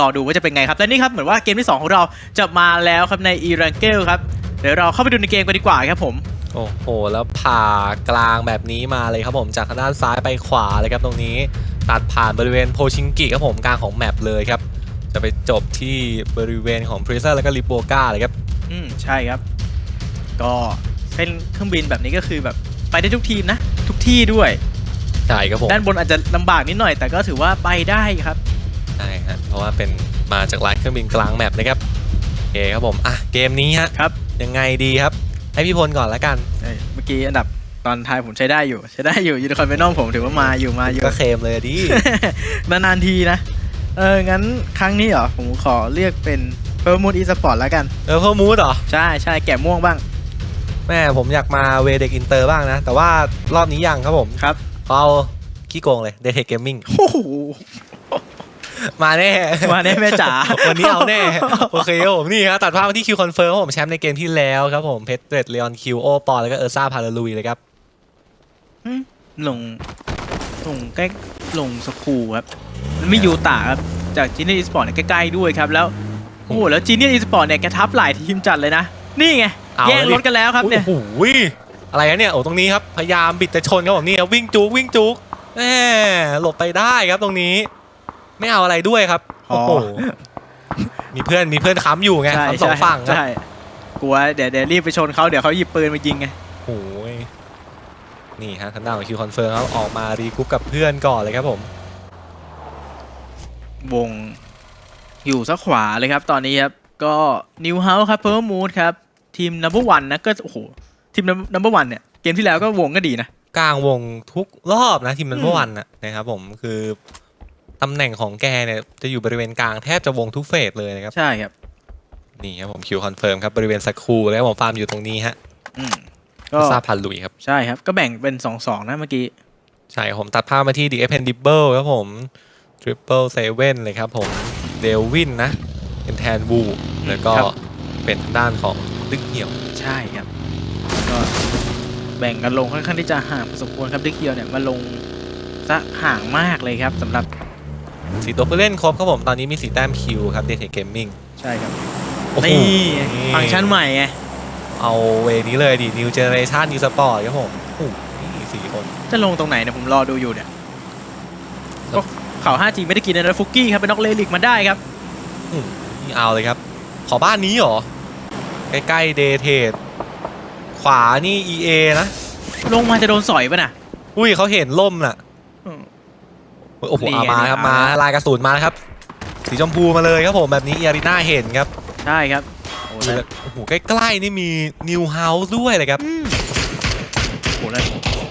รอดูว่าจะเป็นไงครับ และนี่ครับเหมือนว่าเกมที่สองของเราจะมาแล้วครับในอีรังเกลครับ เดี๋ยวเราเข้าไปดูในเกมกันดีกว่าครับผม โอ้โห แล้วผ่ากลางแบบนี้มาเลยครับผม จากทางด้านซ้ายไปขวาเลยครับตรงนี้ ตัดผ่านบริเวณโพชิงกิครับผมกลางของแมปเลยครับ จะไปจบที่บริเวณของพรีเซอร์แล้วก็ลิโบกาเลยครับ อืมใช่ครับ ก็เป็นเครื่องบินแบบนี้ก็คือแบบไปได้ทุกทีมนะ ทุกที่ด้วย ใช่ครับผม ด้านบนอาจจะลำบากนิดหน่อย แต่ก็ถือว่าไปได้ครับ ใช่ฮะเพราะว่าเป็นมาจากลายเครื่องบินกลางแมปนะครับโอเคครับผมอะเกมนี้ฮะครับ ยังไงดีครับ ให้พี่พลก่อนแล้วกันเอ้ยเมื่อกี้อันดับตอนท้ายผมใช้ได้อยู่ ใช้ได้อยู่ยูนิคอร์นเวนอมผมถือว่ามาอยู่มาอยู่ ก็ เคมเลยดิ นานๆทีนะ เออ งั้นครั้งนี้เหรอ ผมขอเรียกเป็นเ e อร์มูดอีสปอร์ตแล้วกัน เออเพิ่มมูดเหรอ ใช่ใช่แกะม่วงบ้างแม่ผมอยากมาเวเด็กอินเตอร์บ้างนะ แต่ว่ารอบนี้ยังครับผมครับ เอาขี้โกงเลยเดทเกมมิ่ง โอ้โห มาแน่ มาแน่แม่จ๋า วันนี้เอาแน่ โอเคครับผมนี่ครับตัดภาพมาที่คิวคอนเฟิร์มครับผมแชมป์ในเกมที่แล้วครับผมเพชรเรดเลออนคิวโอปอแล้วก็เออร์ซ่าพาราลุยเลยครับลงลงใกล้ลงสคูลครับมันไม่ยูตาครับจากจีเนียอีสปอร์ตเนี่ยใกล้ๆด้วยครับแล้วโอ้โหแล้วจีเนียอีสปอร์ตเนี่ยแกทับหลายทีมจัดเลยนะ นี่ไงเอาแย่งแล้วดิรถกันแล้วครับเนี่ยโอ้โหอะไรนะเนี่ยโอ้ตรงนี้ครับพยายามบิดแต่ชนครับผมนี่ครับวิ่งจุกวิ่งจุกแหมหลบไปได้ครับตรงนี้ ไม่เอาอะไรด้วยครับอ๋อโอ้โหมีเพื่อนมีเพื่อนค้ำอยู่ไงใช่ทั้งสองใช่ฝั่งครับใช่กลัวเดี๋ยวเดี๋ยวรีบไปชนเขาเดี๋ยวเขาหยิบปืนมายิงไงโอ้ยนี่ฮะทางด้านของคิวคอนเฟิร์มครับออกมารีกรุ๊ปกับเพื่อนก่อนเลยครับผม วงอยู่ซะขวาเลยครับ ตอนนี้ครับก็นิวเฮาส์ครับเพิ่มมูดครับทีมนัมเบอร์วันนะก็โอ้โหทีมนัมเบอร์วันเนี่ยเกมที่แล้วก็วงก็ดีนะกลางวงทุกรอบนะทีมนั้นอืมเมื่อวันนะนะครับผมคือ ตำแหน่งของแกเนี่ยจะอยู่บริเวณกลางแทบจะวงทุกเฟสเลยนะครับ ใช่ครับ นี่ครับผมคิวคอนเฟิร์มครับบริเวณสคูแล้วผมฟาร์มอยู่ตรงนี้ฮะอืมก็ซาพันลุยครับ ใช่ครับ ก็แบ่งเป็น2อสองนะเมื่อกี้ ใช่ครับผมตัดภาพมาที่ดีเอฟเพนดิเบิลครับผมทริปเปิลเซเว่นเลยครับผมเดลวินนะเป็นแทนวูแล้วก็ครับ เป็นทางด้านของดึกเหี่ยว ใช่ครับ ก็แบ่งกันลงค่อนข้างที่จะห่างพอสมควรครับดิกเกียวเนี่ยมาลงซะห่างมากเลยครับสำหรับ สีตัวผู้เล่นครบครับผมตอนนี้มีสีแต้มคิวครับเดทเกมมิ่งใช่ครับ โอ้โหนี่ ฟังก์ชันใหม่ไง เอาเวนี้เลยดิ New Generation New Sport ครับผมโอ้โหนี่สี่คน จะลงตรงไหนเนี่ยผมรอดูอยู่เนี่ยก็ข่าว 5G ไม่ได้กินนะฟุกกี้ครับเป็นน็อกเลลิกมาได้ครับ อืมนี่เอาเลยครับ ขอบ้านนี้เหรอ ใกล้ๆเดเทดขวานี่ EA นะ ลงมาจะโดนสอยป่ะน่ะ อุ้ยเขาเห็นล่มน่ะอืม โอ้โหนี่เอาไงมาครับนี่มามาลายกระสุนมาแล้วครับ สีชมพูมาเลยครับผมแบบนี้เอริน่าเห็นครับใช่ครับโอ้แล้วโอ้โหใกล้ๆนี่มี New House ด้วยเลยครับ อืมโอ้แล้ว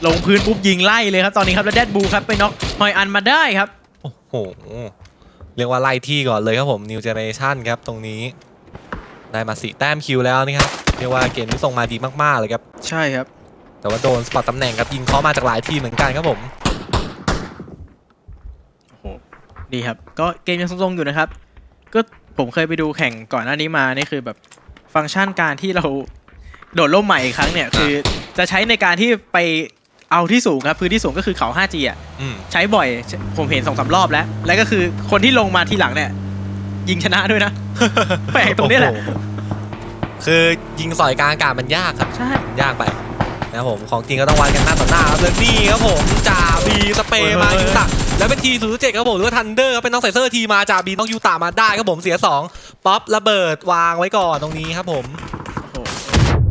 ลงพื้นปุ๊บยิงไล่เลยครับตอนนี้ครับแล้วแดดบูครับไปน็อกฮอยอันมาได้ครับ โอ้โห เรียกว่าไล่ที่ก่อนเลยครับผม New Generation ครับตรงนี้ ได้มาสี่แต้มคิวแล้วนี่ครับ เรียกว่าเกมนี้ส่งมาดีมากๆเลยครับ ใช่ครับ แต่ว่าโดนสปอตตำแหน่งครับยิงเขามาจากหลายทีมเหมือนกันครับผม โอ้โห ดีครับ ก็เกมยังทรงๆอยู่นะครับ ก็ผมเคยไปดูแข่งก่อนหน้านี้มา นี่คือแบบฟังก์ชันการที่เราโดดร่มใหม่อีกครั้งเนี่ย คือจะใช้ในการที่ไปเอาที่สูงครับ พื้นที่สูงก็คือเขา 5G อะอืมใช้บ่อย ผมเห็นสองสามรอบแล้ว แล้วก็คือคนที่ลงมาทีหลังเนี่ย ยิงชนะด้วยนะ แปลกตรงนี้แหละ โอ้โคือยิงสอยกลางอากาศมันยากครับ ใช่ ยากไปนะครับผมของจริงก็ต้องวัดกันหน้าต่อหน้าครับแล้วนี่ครับผมจ่าบีสเปรย์มายูตะ แล้วเป็นทีศูนย์เจ็ดครับผมหรือว่าทันเดอร์ครับเป็นน้องใส่เซอร์ทีมาจ่าบีน้องยูตะมาได้ครับผมเสียสองป๊อประเบิดวางไว้ก่อนตรงนี้ครับผม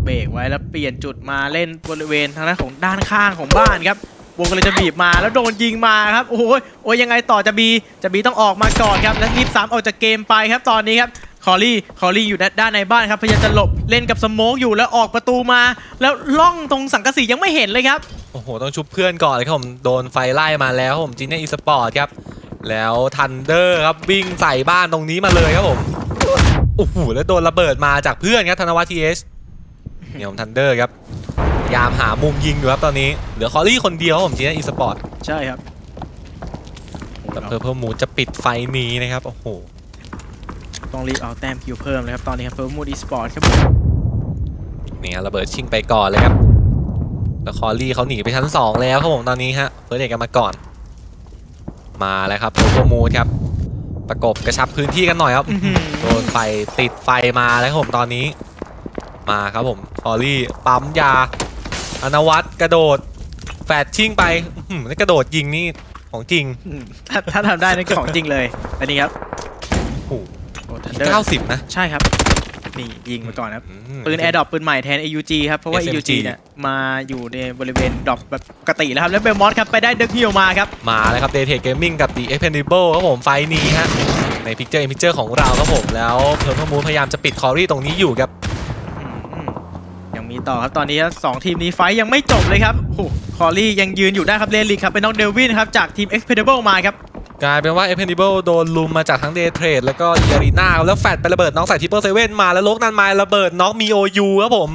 เบรกไว้แล้วเปลี่ยนจุดมาเล่นบริเวณทางด้านของด้านข้างของบ้านครับวงก็เลยจะบีบมาแล้วโดนยิงมาครับโอ้โหโอ้ยยังไงต่อจะบีจะบีต้องออกมาก่อนครับแล้วรีบซ้ำออกจากเกมไปครับตอนนี้ครับคอรี่คอรี่อยู่ด้านในบ้านครับพยายามจะหลบเล่นกับสโมกอยู่แล้วออกประตูมา แล้วล่องตรงสังกะสียังไม่เห็นเลยครับ โอ้โห ต้องชุบเพื่อนก่อนเลยครับผม โดนไฟไล่มาแล้วครับผมจีเนียอีสปอร์ตครับ แล้วทันเดอร์ครับวิ่งใส่บ้านตรงนี้มาเลยครับผม โอ้โห แล้วโดนระเบิดมาจากเพื่อนครับธนวัฒน์ทีเอสเนี่ยผมทันเดอร์ครับพยายามหามุมยิงอยู่ครับตอนนี้ เหลือคอรี่คนเดียวครับผมจีเนียอีสปอร์ตใช่ครับแต่เพอร์เพลมูจะปิดไฟนี้นะครับ โอ้โห ต้องรีบเอาแต้มคิวเพิ่มเลยครับ ตอนนี้ครับเฟิร์มมูดอีสปอร์ตครับนี่ฮะระเบิดชิงไปก่อนเลยครับ แล้วคอรี่เขาหนีไปชั้น 2 แล้วครับผมตอนนี้ฮะเฟิร์สเอกกันมาก่อน มาแล้วครับโปรโมทครับ ประกบกระชับพื้นที่กันหน่อยครับอื้อหือโดนไฟติดไฟมาแล้วครับผมตอนนี้ มาครับผมทอรี่ปั๊มยาอนวัตกระโดดแฟดชิ่งไปอื้อหือนี่กระโดดยิงนี่ของจริงอืมถ้าถ้าทำได้นี่ของจริงเลย อันนี้ครับโอ้โหโอ้ทันเดอร์90นะ ใช่ครับ นี่ยิงมาก่อนครับอืมปืนแอร์ดรอปปืนใหม่แทน AUG ครับ เพราะว่า SMG AUG เนี่ยมาอยู่ในบริเวณดรอปแบบปกติแล้วครับ แล้วเบลมอสครับ ไปได้เด็กฮิลมาครับ มาแล้วครับ d a y t a g Gaming กับ The Expendable ครับผมไฟล์นี้ฮะ ใน Picture in Picture ของเราครับผม แล้วเพิ่มมูพยายามจะปิดคอรี่ตรงนี้อยู่ครับอืมยังมีต่อครับตอนนี้ครับสองทีมนี้ไฟท์ยังไม่จบเลยครับโอ้โหคอรี่ยังยืนอยู่ได้ครับเลนลิกครับเป็นน้องเดวินครับจากทีม Expendable มาครับ กลายเป็นว่า Expendable โดนลุมมาจากทั้ง Day Trade แล้วก็ e a r e n a แล้วแฟดไประเบิดน้องใส่ทิปเปอร์เซเว่นมาแล้วโลกนันไมล์ระเบิดน้องมี OU ครับผม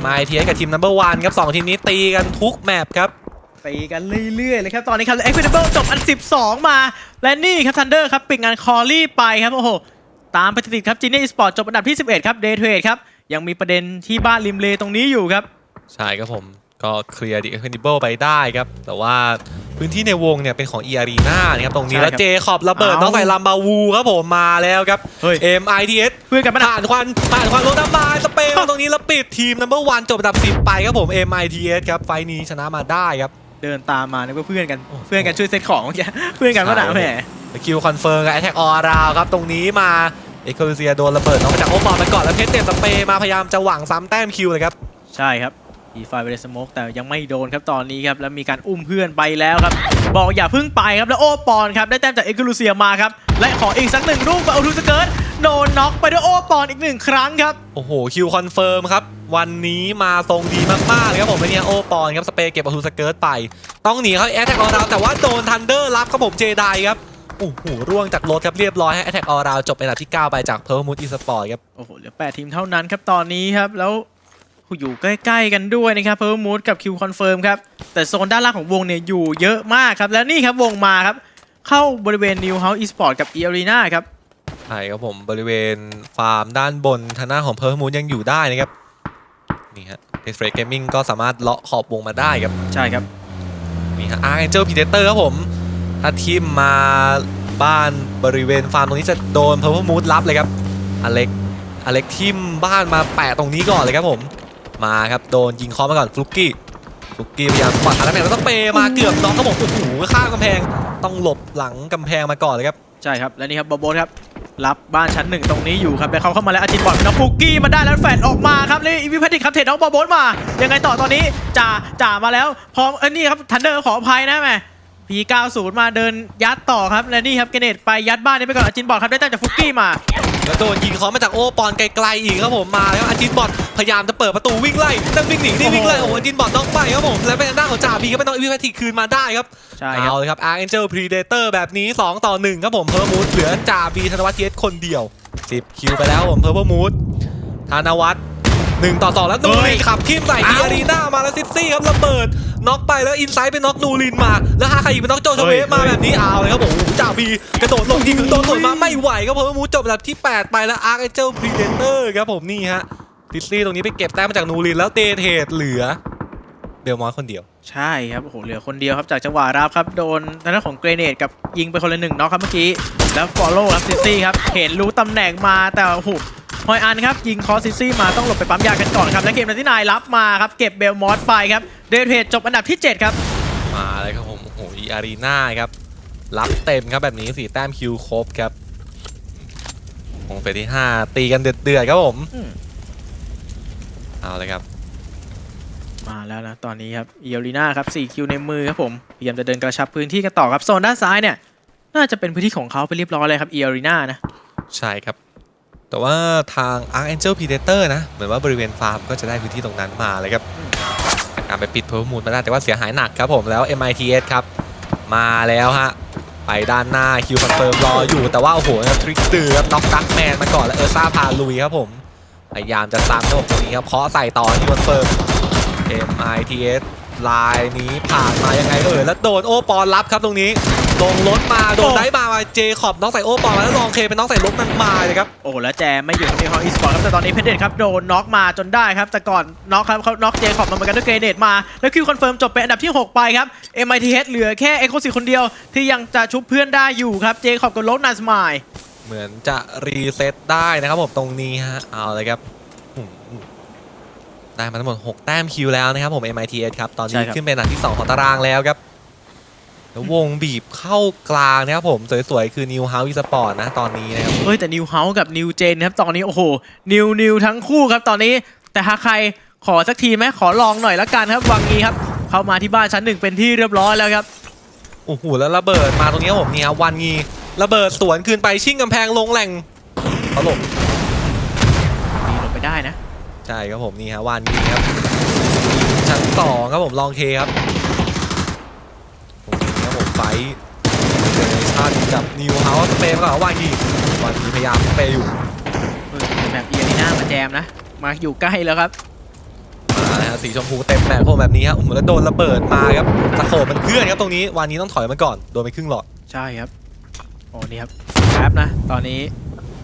MITS กับทีม Number One ครับสองทีมนี้ตีกันทุกแมปครับตีกันเรื่อยๆเลยครับ ตอนนี้ครับ Expendable จบอัน 12 มา และนี่ครับ Thunder ครับปิดงานคอรี่ไปครับ โอ้โห ตามไปติดๆครับ Genius Esport จบอันดับที่ 11 ครับ Day Trade ครับ ยังมีประเด็นที่บ้านริมเลตรงนี้อยู่ครับ ใช่ครับผม ก็เคลียร์ The Expendable ไปได้ครับ แต่ว่าพื้นที่ในวงเนี่ยเป็นของ e a r e n a นะครับตรงนี้ใช่แล้วครับเจคอบระเบิดเอาน้องใส่ลัมบาวูครับผมมาแล้วครับเฮ้ย MITS เพื่อนกันมานะผ่านควันผ่านควันลงน้ำลายสเปรย์มาตรงนี้แล้วปิดทีม Number One จบอันดับ10ไปครับผม MITS ครับไฟล์นี้ชนะมาได้ครับเดินตามมานึกว่าเพื่อนกันโอ้โหเพื่อนกันช่วยเซตของเมื่อกี้เพื่อนกันมาหนาใช่แหมคิวคอนเฟิร์มกับ Attack All Round ครับตรงนี้มาเอ c ค l เซียโดนระเบิดน้องมาจากโอปอลไปก่อนแล้วเพชรเต็มสเปรย์มาพยายามจะหวังซ้ำแต้มคิวเลยครับใช่ครับ อีไฟไปในสโมกแต่ยังไม่โดนครับตอนนี้ครับแล้วมีการอุ้มเพื่อนไปแล้วครับ บอกอย่าเพึ่งไปครับแล้วโอปอนครับได้แต้มจากเอ็กซ์ลูเซียมาครับและขออีกสักหนึ่งลูกกับอลูสเกิร์ตโดนน็อกไปด้วยโอปอนอีกหนึ่งครั้งครับโอ้โหคิวคอนเฟิร์มครับวันนี้มาทรงดีมากๆเลยครับผมไอเนี่ยโอปอนครับสเปรย์เก็บประตูสเกิร์ตไป ต้องหนีเขาแอตแทกออราวแต่ว่าโดนทันเดอร์รับครับผมเจไดครับโอ้โหร่วงจากรถครับเรียบร้อยให้แอตแทกออราวจบเป็นอันดับที่ 9 ไปจากเพิร์มูดอีสปอร์ตครับโอ้โหเหลือ8ทีมเท่านั้นครับตอนนี้ครับแล้ว อยู่ใกล้ๆกันด้วยนะครับเพิ่มมูดกับคิวคอนเฟิร์มครับ แต่โซนด้านล่างของวงเนี่ยอยู่เยอะมากครับ แล้วนี่ครับวงมาครับ เข้าบริเวณ New House Esport กับ e a r e n a ครับใช่ครับผมบริเวณฟาร์มด้านบนทางหน้าของเพิร์มูดยังอยู่ได้นะครับ นี่ฮะเทสเฟรเกมมิ่งก็สามารถเลาะขอบวงมาได้ครับ ใช่ครับ นี่ฮะอาร์เอนเจลพีเดเตอร์ครับผมถ้าทีมมาบ้านบริเวณฟาร์มตรงนี้จะโดนเพ r ร์ m มูดรับเลยครับอเล็กอเล็กทีมบ้านมาแปะตรงนี้ก่อนเลยครับผม มาครับโดนยิงเคอมาก่อนฟลุกกี้ฟลุกกี้พยายามปัดทางแม่แล้วต้องเปย์มาเกือบน้องครับผมโอ้โหข้ามกำแพงต้องหลบหลังกำแพงมาก่อนเลยครับใช่ครับและนี่ครับบอโบสครับรับบ้านชั้นหนึ่งตรงนี้อยู่ครับแล้วเขาเข้ามาแล้วอาจินบอลน้องปุกกี้มาได้แล้วแฟดออกมาครับนี่อีวิพัติกครับเทรดน้องบอโบสมา ยังไงต่อตอนนี้จ่าจ่ามาแล้วพร้อมเอ้ยนี่ครับทันเดอร์ขออภัยนะแม่พี90 มาเดินยัดต่อครับและนี่ครับเกเนตไปยัดบ้านนี้ไปก่อนอาจินบอลครับได้แต้มจากฟุกกี้มาแล้วโดนยิงเคอมาจากโอปอนไกลๆอีกครับผมมาแล้วอาจินบอล พยายามจะเปิดประตูวิ่งไล่ตั้งวิ่งหนีนี่วิ่งไล่โอ้โหอาจินบอลต้องไปครับผมแล้วเป็นทางด้านของจ่าบีก็เป็นน้องอีวิพัติกคืนมาได้ครับใช่ครับเอาเลยครับ Archangel Predator แบบนี้ 2 ต่อ 1 ครับผมเพอร์มูดเหลือจ่าบีธนวัฒน์เทียสคนเดียว 10 คิวไปแล้วผมเพอร์มูดธนวัฒน์1ต่อ2แล้วนูเฮ้ริยนขับทีมใส่ดีเอ้าอารีนามาแล้วซิซี่ครับระเบิดน็อกไปแล้วอินไซด์เป็นน็อกนูรินมา แล้วฮาคาอีเป็นน็อกโจชเวฟมาแบบนี้เอาเลยครับผมโอ้โหจ่าบีกระโดดลงยิงโดนสวนมาไม่ไหวครับเพอร์มูดจบอันดับที่ 8 ไปแล้ว Archangel Predator ครับผมนี่ฮะ ซิซี่ตรงนี้ไปเก็บแต้มมาจากนูรินแล้วเดเทดเหลือเบลมอสคนเดียว ใช่ครับโอ้โหเหลือคนเดียวครับจากจังหวะรับครับโดนทางด้านของเกรเนตกับยิงไปคนละหนึ่งน็อกครับเมื่อกี้แล้วฟอลโล่ครับซิตี้ครับเห็นรู้ตำแหน่งมาแต่โอ้โหฮอยอันครับยิงคอสซิซี่มาต้องหลบไปปั๊มยากันก่อนครับและเกมนัดที่นายรับมาครับเก็บเบลมอสไปครับเดทเทจบอันดับที่ 7 ครับ มาเลยครับผมโอ้โหอีอารีนาครับรับเต็มครับแบบนี้สี่แต้มคิวครบครับวงเฟสที่ 5 ตีกันเดือดๆครับผมอืม เอาเลยครับ มาแล้วนะตอนนี้ครับเอียรีนาครับ4คิวในมือครับผมพยายามจะเดินกระชับพื้นที่กันต่อครับโซนด้านซ้ายเนี่ย น่าจะเป็นพื้นที่ของเขาไปเรียบร้อยเลยครับเอียรีนานะ ใช่ครับ แต่ว่าทาง Archangel Predator นะ เหมือนว่าบริเวณฟาร์มก็จะได้พื้นที่ตรงนั้นมาเลยครับจากการไปปิดเพิ่มมูลมาได้แต่ว่าเสียหายหนักครับผมแล้ว MITS ครับ มาแล้วฮะไปด้านหน้าคิวคอนเฟิร์มรออยู่แต่ว่าโอ้โหทริกเตือครับน็อกดักแมนมาก่อนแล้วเออร์ซ่าพาลุยครับผม พยายามจะซ้ำครับผมตรงนี้ครับเคาะใส่ต่อคิวคอนเฟิร์ม MITS ลายนี้ผ่านมายังไงเอ่ยแล้วโดนโอปอนรับครับตรงนี้ลงรถมาโดนโอ้ได้มามาเจคอบน้องใส่โอปอลมาแล้วลองเคเป็นน้องใส่รถมันมาเลยครับโอ้แล้วแจมไม่อยู่ในฮอลอีสปอร์ตครับแต่ตอนนี้เพชรเดชครับโดนน็อกมาจนได้ครับแต่ก่อนน็อกครับเขาน็อกเจคอบมาเหมือนกันด้วยเกรเนตมาแล้วคิวคอนเฟิร์มจบเป็นอันดับที่ 6 ไปครับ MITH เหลือแค่เอ็กโคซิคนเดียวที่ยังจะชุบเพื่อนได้อยู่ครับเจคอบกับโลนัสมาย เหมือนจะรีเซ็ตได้นะครับผมตรงนี้ฮะเอาเลยครับอืมอืมได้มาทั้งหมด 6 แต้มคิวแล้วนะครับผม MITS ครับ ตอนใช่นี้ครับขึ้นเป็นอันดับที่ 2 ของตารางแล้วครับแล้ววงบีบเข้ากลางนะครับผม สวยๆ คือ New House Esport นะตอนนี้นะครับเฮ้ย แต่นิวเฮาส์กับนิวเจนครับ ตอนนี้ โอ้โหนิวนิวทั้งคู่ครับตอนนี้ แต่หากใครขอสักทีไหมขอลองหน่อยละกันครับ วังงี้ครับ เข้ามาที่บ้านชั้นหนึ่งเป็นที่เรียบร้อยแล้วครับโอ้โหแล้วระเบิดมาตรงนี้ครับผมนี่ครับวันงี ระเบิดสวนคืนไปชิ่งกำแพงลงแหล่งตลกดีลงไปได้นะ ใช่ครับผมนี่ฮะวันงีครับชั้นสองครับผมลองเคครับตรงนี้ครับผมไฟเจเนเรชั่นกับนิวเฮาส์สเปย์มาก่อนวันงีวันงีพยายามสเปย์อยู่เออแบบเอียนี่น่ามาแจมนะ มาอยู่ใกล้แล้วครับมาแล้วฮะสีชมพูเต็มแม็กโคแบบนี้ครับโอ้โหแล้วโดนระเบิดมาครับตะโขบมันเคลื่อนครับตรงนี้วันนี้ต้องถอยมาก่อนโดนไปครึ่งหลอดใช่ครับ โอ้นี่ครับแป๊บนะ ตอนนี้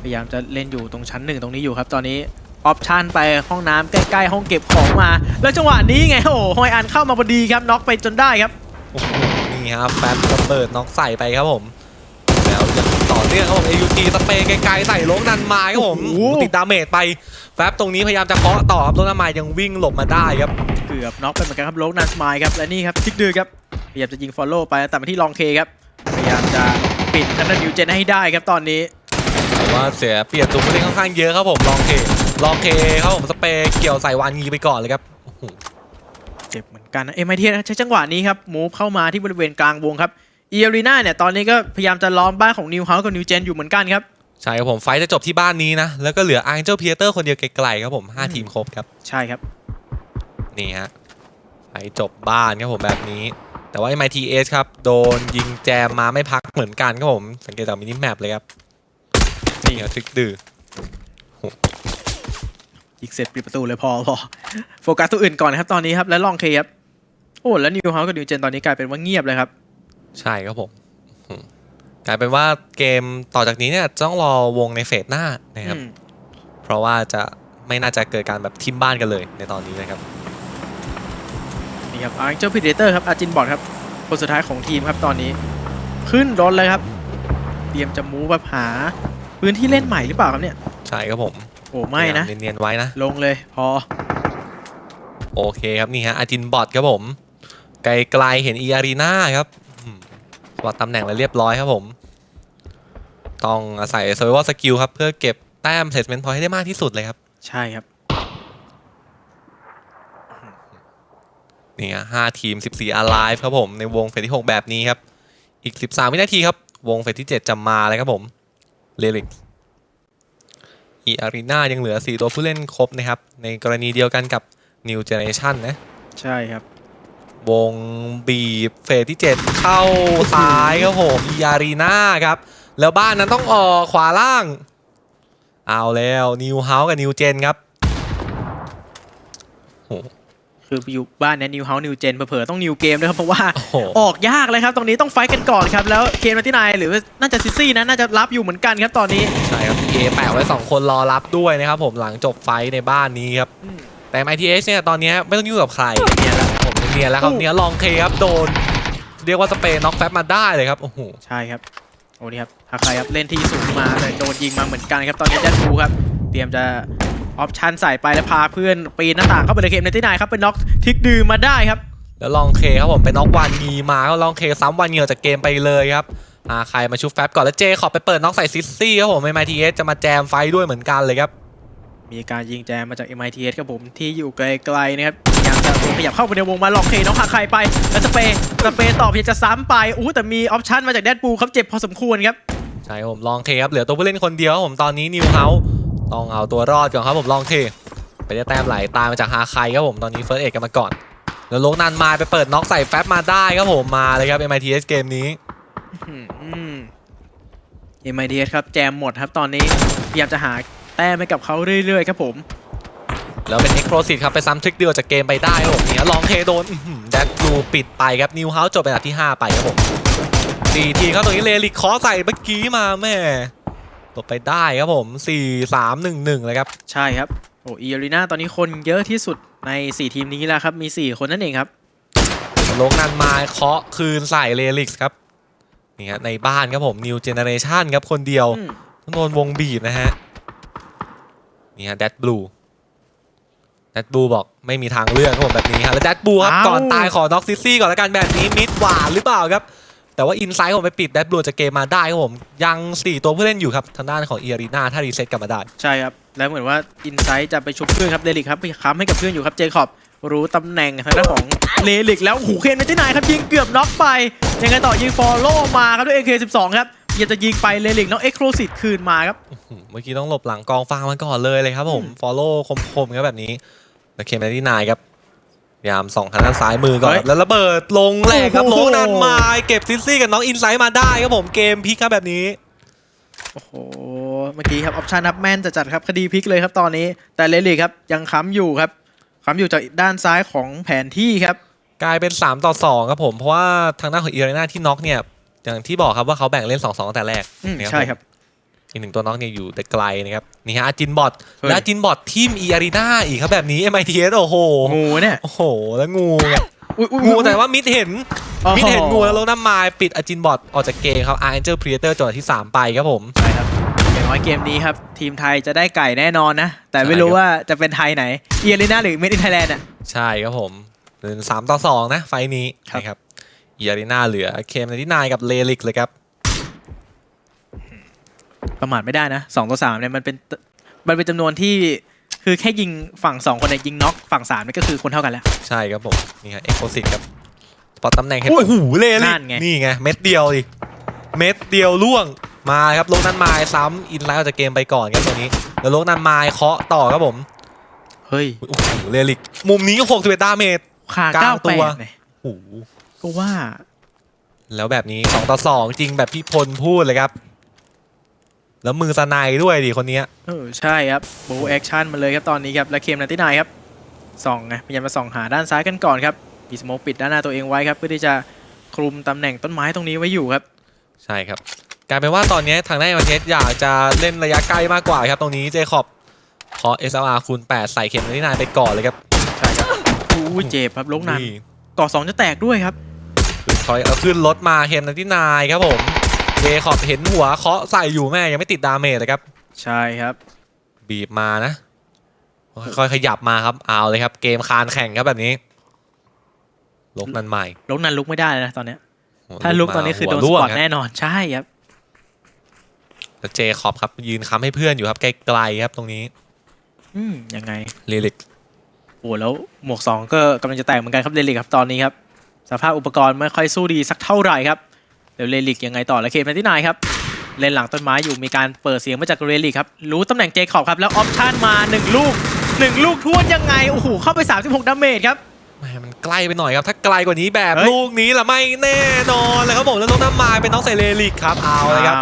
พยายามจะเล่นอยู่ตรงชั้นหนึ่งตรงนี้อยู่ครับ ตอนนี้ออปชันไปห้องน้ำใกล้ๆห้องเก็บของมา แล้วจังหวะนี้ไงโอ้โหฮอยอันเข้ามาพอดีครับน็อกไปจนได้ครับโอ้โหนี่ครับแฟบระเบิดน็อกใส่ไปครับผมแล้วยังต่อเนื่องครับผม AUT สเปรย์ไกลๆใส่โลกนันไม้ครับผมโอ้โหติดดาเมจไปแฟบตรงนี้พยายามจะเคาะต่อครับโลกนันไม้ยังวิ่งหลบมาได้ครับเกือบน็อกไปเหมือนกันครับโลกนันสมายครับและนี่ครับทิกดือครับพยายามจะยิงฟอลโล่ไปแต่มาที่ลองเคครับพยายามจะ ปิดกันนันนิวเจนให้ได้ครับตอนนี้ แต่ว่าเสียเปรียบตัวผู้เล่นค่อนข้างเยอะครับผมลองเคลองเคครับผมสเปรย์เกี่ยวใส่วานงีไปก่อนเลยครับโอ้โหเจ็บเหมือนกันนะเอ็มไอทีใช้จังหวะนี้ครับมูฟเข้ามาที่บริเวณกลางวงครับเอียรีนาเนี่ยตอนนี้ก็พยายามจะล้อมบ้านของนิวเฮาส์กับนิวเจนอยู่เหมือนกันครับใช่ครับผมไฟท์จะจบที่บ้านนี้นะแล้วก็เหลือ Angel Theater คนเดียวไกลๆครับผม5ทีมครบครับใช่ครับ นี่ฮะไฟท์จบบ้านครับผมแบบนี้ แต่ว่า MITS ครับ โดนยิงแจมมาไม่พักเหมือนกันครับผม สังเกตจากมินิแมปเลยครับ นี่ครับทริกดื้ออีกเสร็จปิดประตูเลยพอพอโฟกัสตัวอื่นก่อนนะครับตอนนี้ครับแล้วลองเคครับโอ้แล้วนิวเฮาส์กับนิวเจนตอนนี้กลายเป็นว่าเงียบเลยครับ ใช่ครับผมอืมกลายเป็นว่าเกมต่อจากนี้เนี่ยต้องรอวงในเฟสหน้านะครับอืมเพราะว่าจะไม่น่าจะเกิดการแบบทิมบ้านกันเลยในตอนนี้นะครับ นี่ครับอาร์เจอร์พีเดเตอร์ครับอาจินบอดครับคนสุดท้ายของทีมครับตอนนี้ ขึ้นรถเลยครับ เตรียมจะมูฟแบบหา พื้นที่เล่นใหม่หรือเปล่าครับเนี่ยใช่ครับผมโอ้ไม่นะพยายาเนียนๆไว้นะลงเลยพอ โอเคครับนี่ฮะอาจินบอทครับผม ไกลๆเห็นอีอารีนาครับอืมสวัสดตำแหน่งแล้วเรียบร้อยครับผม ต้องอาศัย survival skill ครับ เพื่อเก็บแต้ม placement point ให้ได้มากที่สุดเลยครับ ใช่ครับ นี่ฮะห้าทีม 14 alive ครับผมในวงเฟสที่ 6 แบบนี้ครับ อีก 13 วินาทีครับ วงเฟสที่ 7 จะมาเลยครับผมเลลิกอีอารีนายังเหลือ 4 ตัวผู้เล่นครบนะครับ ในกรณีเดียวกันกับ New Generation นะ ใช่ครับ วงบีบเฟสที่ 7 เข้าซ้ายครับผมอีอารีนาครับ แล้วบ้านนั้นต้องออกขวาล่าง เอาแล้วนิวเฮาส์กับนิวเจนครับ คืออยู่บ้านเนี้นิวเฮาส์นิวเจนเผลอๆต้องนิวเกมด้วยครับเพราะว่าโอ้โหออกยากเลยครับ ตรงนี้ต้องไฟท์กันก่อนครับ แล้วเคนมาที่นายหรือว่าน่าจะซิซี่นะน่าจะรับอยู่เหมือนกันครับตอนนี้ ใช่ครับเอแปะไว้ 2 คนรอรับด้วยนะครับผมหลังจบไฟท์ในบ้านนี้ครับอืมแต่ MITH เนี่ยตอนนี้ไม่ต้องยุ่งกับใครเนี่ยแหละผมเนียนแล้วครับอู้เนี้ยลองเคครับโดน เรียกว่าสเปรย์น็อกแฟบมาได้เลยครับโอ้โหใช่ครับโอ้นี่ครับหากใครครับเล่นที่สูงมาเลยโดนยิงมาเหมือนกันครับตอนนี้แดนฟูครับ เตรียมจะ ออปชันใส่ไปแล้วพาเพื่อนปีนหน้าต่างเข้าไปในเกมในที่นายครับเป็นน็อกทิกดือมาได้ครับ แล้วลองเคครับผมเป็นน็อกวันงีมาก็ลองเคซ้ำวันงีออกจากเกมไปเลยครับอาใครมาชุบแฟบก่อนแล้วเจขอบไปเปิดน็อกใส่ซิสซี่ครับผม MITH จะมาแจมไฟท์ด้วยเหมือนกันเลยครับ มีการยิงแจมมาจาก MITS ครับผมที่อยู่ไกลๆนะครับพยายามจะขยับเข้าไปในวงมาลองเคน้องหาใครไป แล้วสเปย์สเปย์ต่อพยายามจะซ้ำไปอู้แต่มีออปชันมาจากแดดปูครับเจ็บพอสมควรครับ ใช่ครับผมลองเคครับเหลือตัวผู้เล่นคนเดียวครับผมตอนนี้นิวเฮาส์ ต้องเอาตัวรอดก่อนครับผมลองเคไปได้แต้มไหลตามมาจากฮาไคครับผมตอนนี้เฟิร์สเอกกันมาก่อนแล้วโลกนันมาไปเปิดน็อกใส่แฟบมาได้ครับผมมาเลยครับ MITS เกมนี้อืมอืม MITS ครับแจมหมดครับตอนนี้พยายามจะหาแต้มให้กับเขาเรื่อยๆครับผม แล้วเป็น Explosive ครับ ไปซ้ำทริกเดียวจากเกมไปได้ครับผมเนี่ยลองเคโดนแดดบลูปิดไปครับ นิวเฮาส์จบเป็นอันดับที่ 5 ไปครับผมสี่ทีครับตรงนี้เลลิกเคอใส่เมื่อกี้มาแม่ ตบไปได้ครับผมสี่สามหนึ่งหนึ่งเลยครับ ใช่ครับ โอ้อีอารีนาตอนนี้คนเยอะที่สุดใน 4 ทีมนี้แล้วครับ มี 4 คนนั่นเองครับลงนันมาเคาะคืนใส่เลลิกครับ นี่ฮะในบ้านครับผม New Generation ครับคนเดียวอืมต้องโดนวงบีบนะฮะ นี่ฮะแดดบลูแดดบลูบอกไม่มีทางเลือกครับผมแบบนี้ฮะแล้วแดดบลูครับอ้าวก่อนตายขอน็อกซิซี่ก่อนแล้วกันแบบนี้มิดหวานหรือเปล่าครับ แต่ว่าอินไซด์ผมไปปิดแดดบลูจากเกมมาได้ครับผม ยัง 4 ตัวผู้เล่นอยู่ครับ ทางด้านของเอียรีนาถ้ารีเซ็ตกลับมาได้ ใช่ครับ แล้วเหมือนว่าอินไซต์จะไปชุบเพื่อนครับเดลิกครับไปค้ำให้กับเพื่อนอยู่ครับเจคอบรู้ตำแหน่งทางด้านของเลลิกแล้วโอ้โหูเคนเนตินายครับยิงเกือบน็อกไป ยังไงต่อยิงฟอลโล่มาครับด้วย AK12 ครับยังจะยิงไปเลลิกแล้วเอ็กโครซิตคืนมาครับอืมเมื่อกี้ต้องหลบหลังกองฟางมาก่อนเลยเลยครับผมอืมฟอลโล่คมๆครับแบบนี้แล้วเคมที่นายครับพ ยายามส่องทางด้านซ้ายมือก่อนครับแล้วระเบิดลงแหลกครับโลนันมาเก็บซิซี่กับน้องอินไซด์มาได้ครับผมเกมพลิกครับแบบนี้ โอ้โห เมื่อกี้ครับออปชันนับแม่นจัดๆครับคดีพลิกเลยครับตอนนี้ แต่เลลิกครับยังค้ำอยู่ครับค้ำอยู่จากด้านซ้ายของแผนที่ครับ กลายเป็น 3 ต่อ 2 ครับผม เพราะว่าทางด้านของเอียรีนาที่น็อกเนี่ย อย่างที่บอกครับว่าเขาแบ่งเล่น 2 2ตั้งแต่แรกอืมนะใช่ครับ อีกหนึ่งตัวน็อกเนี่ยอยู่แต่ไกลนะครับนี่ฮะอาจินบอทเฮ้ยและอาจินบอททีมเอียรีนาอีกครับแบบนี้ MITS โอ้โหงูเนี่ยโอ้โหแล้วงูไงอุ๊ยอุ๊ยงูอุ๊ยแต่ว่ามิดเห็นอ๋อมิดเห็นงูแล้วลงน้ำมายปิดอาจินบอทออกจากเกมครับอาร์เอนเจอร์พรีเตอร์จนที่ 3 ไปครับผมใช่ครับอย่างน้อยเกมนี้ครับ ทีมไทยจะได้ไก่แน่นอนนะ แต่ไม่รู้ใช่ครับว่าจะเป็นไทยไหนเอียรีนาหรือเมดินไทยแลนด์อะใช่ครับผมเป็นสามต่อสองนะไฟล์นี้ครับนะครับเอียรีนาเหลือเคมในที่นายกับเลลิกเลยครับ ประมาทไม่ได้นะสองต่อสามเนี่ยมันเป็นมันเป็นจำนวนที่คือแค่ยิงฝั่งสองคนเนี่ยยิงน็อกฝั่งสามนี่ก็คือคนเท่ากันแล้ว ใช่ครับผมนี่ครับเอ็กโคซิตครับสปอตตำแหน่งเห็นอุ้ยโอ้โหเลลินั่กนไง นี่ไง เม็ดเดียวดิเม็ดเดียวล่วงมาครับลงนันไมายซ้ำอินไลท์ออกจากเกมไปก่อนครับตัวนี้ แล้วลงนันไมายเคาะต่อครับผมเฮ้ยโอ้โหเลลิกมุมนี้ก็61ดาเมจขาเก้าเก้าตัแปวดเนี่ยโอ้โหก็ว่า แล้วแบบนี้2ต่อ2จริงแบบพี่พลพูดเลยครับ แล้วมือสไนด์ด้วยดิคนเนี้ยเออใช่ครับโบแอคชั่นมาเลยครับตอนนี้ครับและเคมนันตินายครับส่องไงพยายามมาส่องหาด้านซ้ายกันก่อนครับมีสโมกปิดด้านหน้าตัวเองไว้ครับเพื่อที่จะคลุมตำแหน่งต้นไม้ตรงนี้ไว้อยู่ครับ ใช่ครับกลายเป็นว่าตอนนี้ทางด้านประเทศอยากจะเล่นระยะใกล้มากกว่าครับตรงนี้เจคอบขอ SLR คูณ8 ใส่เข็มที่นายไปก่อนเลยครับใช่ครับอู้เจ็บครับลงนันนี่ก่อสองจะแตกด้วยครับคือคอยเอาขึ้นรถมาเข็มที่นายครับผม เจคอบเห็นหัวเคาะใส่อยู่แม่ยังไม่ติดดาเมจเลยครับ ใช่ครับ บีบมานะ ค่อยๆขยับมาครับ เอาเลยครับ เกมคานแข่งครับแบบนี้ลกนันใหม่ลงนันลุกไม่ได้เลยนะตอนเนี้ยโอ้ถ้าลุกตอนนี้คือโดนหัวสร่วปงอตครับแน่นอนใช่ครับแล้วเจคอบครับ ยืนค้ำให้เพื่อนอยู่ครับไกลๆครับตรงนี้ อืมยังไงเลลิกโอ้แล้วหมวกสองก็กำลังจะแตกเหมือนกันครับเลลิกครับตอนนี้ครับสภาพอุปกรณ์ไม่ค่อยสู้ดีสักเท่าไหร่ครับ เดี๋ยวเลลิกยังไงต่อแล้วเคมนันตินายครับเล่นหลังต้นไม้อยู่มีการเปิดเสียงมาจากเลลิกครับรู้ตำแหน่งเจคอบครับแล้วออปชั่นมาหนึ่งลูกหนึ่งลูกทวนยังไงโอ้โหเข้าไป 36ดาเมจครับแหม่มันใกล้ไปหน่อยครับ ถ้าไกลกว่านี้แบบเฮ้ยลูกนี้ละไม่แน่นอนเลยครับผมแล้วน้องน้ำมายเป็นน้องใส่เลลิกครับเอาเลยครับ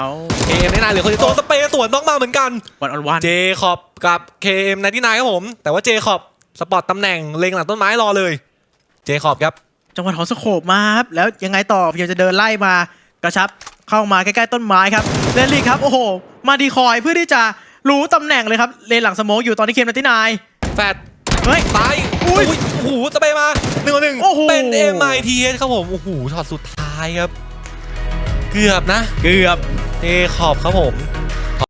เคเอ็มนายเหลือคนเดียวตัวสเปรย์สวนน้องมาเหมือนกันวันออนวันเจคอบกับเคเอ็มนายที่นายครับผม แต่ว่าเจคอบสปอร์ตตำแหน่งเล็งหลังต้นไม้รอเลย เจคอบครับ จังหวะของสโคปมาครับแล้วยังไงต่อพยายามจะเดินไล่มา กระชับเข้ามาใกล้ๆต้นไม้ครับเลลิกครับโอ้โห มาดีคอยเพื่อที่จะรู้ตำแหน่งเลยครับเลนหลังสโมกอยู่ตอนที่เคมนันตินายแฟดเฮ้ย ตายอุ้อุ้ยยโอ้โหสเปรย์มาหนึ่งต่อหนึ่งโอ้โห เป็น MITS ครับผม โอ้โหช็อตสุดท้ายครับ เกือบนะ เกือบเจคอบครับผม